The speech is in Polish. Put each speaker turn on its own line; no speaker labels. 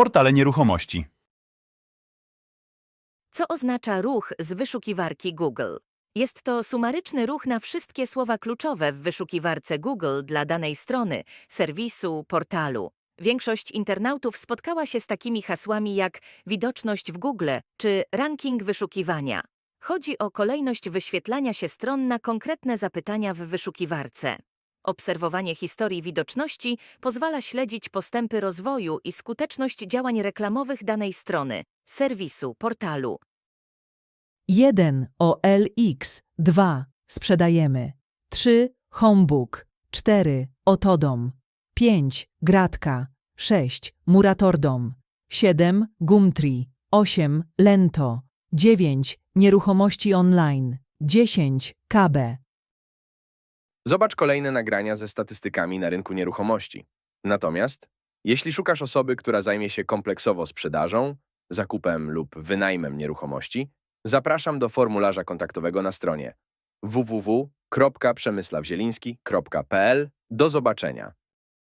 Portale nieruchomości.
Co oznacza ruch z wyszukiwarki Google? Jest to sumaryczny ruch na wszystkie słowa kluczowe w wyszukiwarce Google dla danej strony, serwisu, portalu. Większość internautów spotkała się z takimi hasłami jak widoczność w Google czy ranking wyszukiwania. Chodzi o kolejność wyświetlania się stron na konkretne zapytania w wyszukiwarce. Obserwowanie historii widoczności pozwala śledzić postępy rozwoju i skuteczność działań reklamowych danej strony, serwisu, portalu.
1 OLX, 2 sprzedajemy, 3 Homebook, 4 Otodom, 5 Gratka, 6 Muratordom, 7 Gumtree, 8 Lento, 9 Nieruchomości online, 10 KB.
Zobacz kolejne nagrania ze statystykami na rynku nieruchomości. Natomiast, jeśli szukasz osoby, która zajmie się kompleksowo sprzedażą, zakupem lub wynajmem nieruchomości, zapraszam do formularza kontaktowego na stronie www.przemysławzieliński.pl. Do zobaczenia.